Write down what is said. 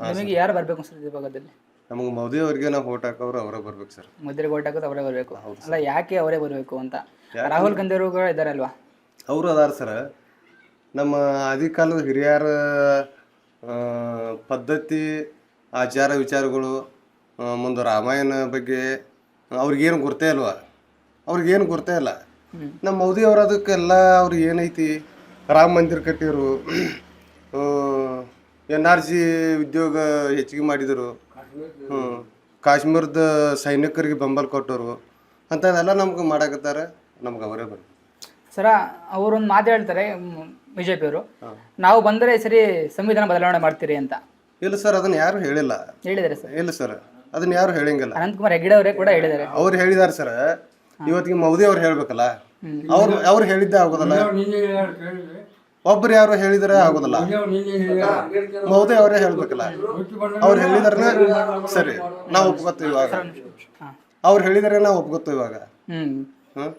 ನಿಮಗೆ ಯಾರು ಬರಬೇಕು ಸರ್ ಈ ಭಾಗದಲ್ಲಿ? ನಮಗೆ ಮೋದಿ ಅವರಿಗೆ ನಾವು ಓಟ್ ಹಾಕೋರು ಅವರೇ ಬರ್ಬೇಕು ಸರ್. ಮುದ್ರೆಗೆ ಓಟ್ ಹಾಕೋದು ಅವರೇ ಬರಬೇಕು. ಅಲ್ಲ ಯಾಕೆ ಅವರೇ ಬರಬೇಕು ಅಂತ? ರಾಹುಲ್ ಗಾಂಧಿ ಅವರು ಕೂಡ ಇದ್ದಾರಲ್ವಾ? ಅವರು ಅದಾರ ಸರ್. ನಮ್ಮ ಆದಿಕಾಲದ ಹಿರಿಯರ ಆ, ಪದ್ಧತಿ ಆಚಾರ ವಿಚಾರಗಳು ಆ, ಮುಂದೆ ರಾಮಾಯಣ ಬಗ್ಗೆ ಅವ್ರಿಗೇನು ಗುರ್ತೇ ಇಲ್ವಾ? ಅವ್ರಿಗೇನು ಗುರ್ತೇ ಇಲ್ಲ. ನಮ್ಮ ಮೋದಿ ಅವ್ರು ಅದಕ್ಕೆಲ್ಲ ಅವ್ರಿಗೆ ಏನೈತಿ? ರಾಮ ಮಂದಿರ ಕಟ್ಟಿರು. ಎನ್ ಆರ್ ಸಿ ಉದ್ಯೋಗ ಹೆಚ್ಚಿಗೆ ಮಾಡಿದರು. ಹ್ಞೂ ಕಾಶ್ಮೀರದ ಸೈನಿಕರಿಗೆ ಬೆಂಬಲ ಕೊಟ್ಟರು. ಅಂಥದ್ದೆಲ್ಲ ನಮ್ಗೆ ಮಾಡಕತ್ತಾರ. ನಮ್ಗೆ ಅವರೇ ಬರ್ತಾರೆ ಸರ ಅವರೊಂದು ಮಾತು ಹೇಳ್ತಾರೆ ಬಿ ಜೆ ಪಿಯವರು ನಾವು ಬಂದರೆ ಸರಿ ಸಂವಿಧಾನ ಬದಲಾವಣೆ ಮಾಡ್ತೀರಿ ಅಂತ. ಇಲ್ಲ ಸರ್ ಅದನ್ನ ಯಾರು ಹೇಳಿಲ್ಲ. ಹೇಳಿದ್ದಾರೆ ಸರ್. ಇಲ್ಲ ಸರ್ ಅದನ್ನ ಯಾರು ಹೇಳಿಂಗಿಲ್ಲ. ಅನಂತಕುಮಾರ್ ಹೆಗ್ಡೆ ಅವರೇ ಕೂಡ ಹೇಳಿದ್ದಾರೆ. ಅವ್ರು ಹೇಳಿದಾರೆ ಸರ್. ಇವತ್ತಿಗೆ ಮೋದಿ ಅವ್ರು ಹೇಳ್ಬೇಕಲ್ಲ. ಅವ್ರು ಅವ್ರು ಹೇಳಿದ್ದೆ ಆಗೋದಲ್ಲ. ಒಬ್ರು ಯಾರು ಹೇಳಿದ್ರೆ ಆಗೋದಲ್ಲ. ಮೋದಿ ಅವರೇ ಹೇಳ್ಬೇಕಲ್ಲ. ಅವ್ರು ಹೇಳಿದ್ರೆ ಸರಿ ನಾವು ಒಪ್ಕೋತೀವಿ ಇವಾಗ. ಅವ್ರು ಹೇಳಿದ್ರೆ ನಾವು ಒಪ್ಕೋತೀವಿ ಇವಾಗ. ಹ್ಮ್?